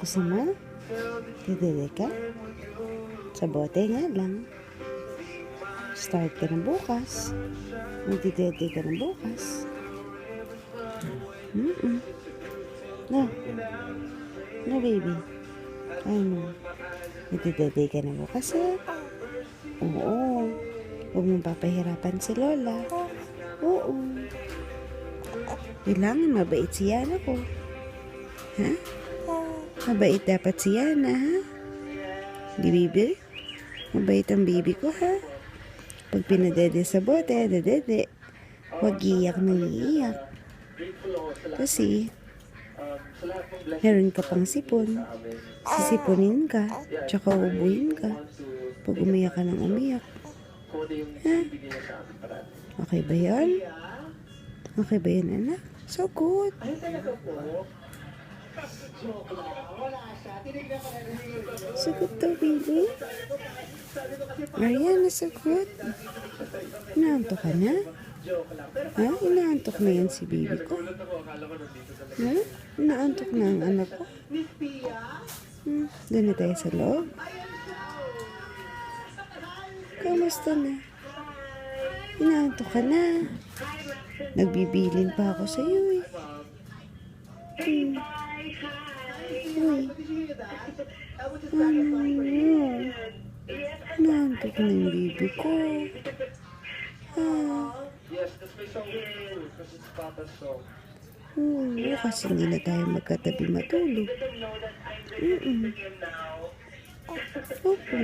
Gusto mo? Didede ka? Sa bote nga lang. Start ka na bukas. Magdidede ka na bukas. Mm-mm. No. No, baby. Ano? Magdidede ka na bukas, ha? Oo. Huwag mong papahirapan si Lola. Oo. Kailangan mabait si Yana ko. Ha? Mabait dapat si Yana, ha? Di, baby? Mabait ang baby ko, ha? Pag pinadede sa bote, dadede. Huwag iyak na iiyak. Kasi, meron ka pang sipon. Sisiponin ka, tsaka ubuin ka. Pag umiyak ka ng umiyak. Ha? Okay ba yan? Okay ba yan, anak? So good. So good to, baby. Ariana, so good. Inaantok ka na? Ha? Inaantok na yan si baby ko? Ha? Inaantok na ang anak ko? Hmm, doon na tayo sa loob. Kamusta na? Inaantok ka na. Nagbibilin pa ako sa iyo eh. Hmm. Uy. Ano? Inaantok na yung baby ko. Ah. Hmm, kasi hindi na tayo magkatabi matulog. Mm-mm. Opo.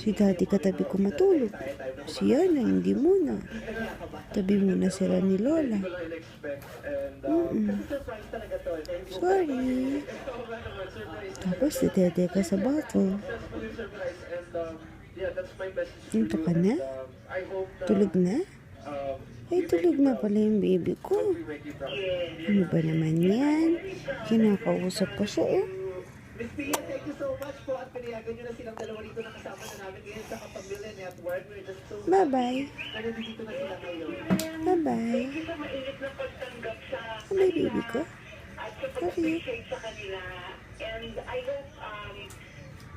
Si daddy katabi ko matulog. Si Yana, hindi muna. Tabi muna sila ni Lola. Mm-mm. Sorry. Tapos ditede ka sa bottle. Ito ka na? Tulog na? Ay, tulog na pala yung baby ko. Ano ba naman yan? Kinakausap ko siya eh. Thank you so much po at pinayagan nyo na silang dalawa dito na kasama na namin ngayon sa Kapamilya Network. We're just so Bye-bye. na nandito na sila ngayon. Bye-bye. mainit na pagtanggap sa Ano yung baby ko? at sa you. pag-appreciate sa kanila. And I hope um,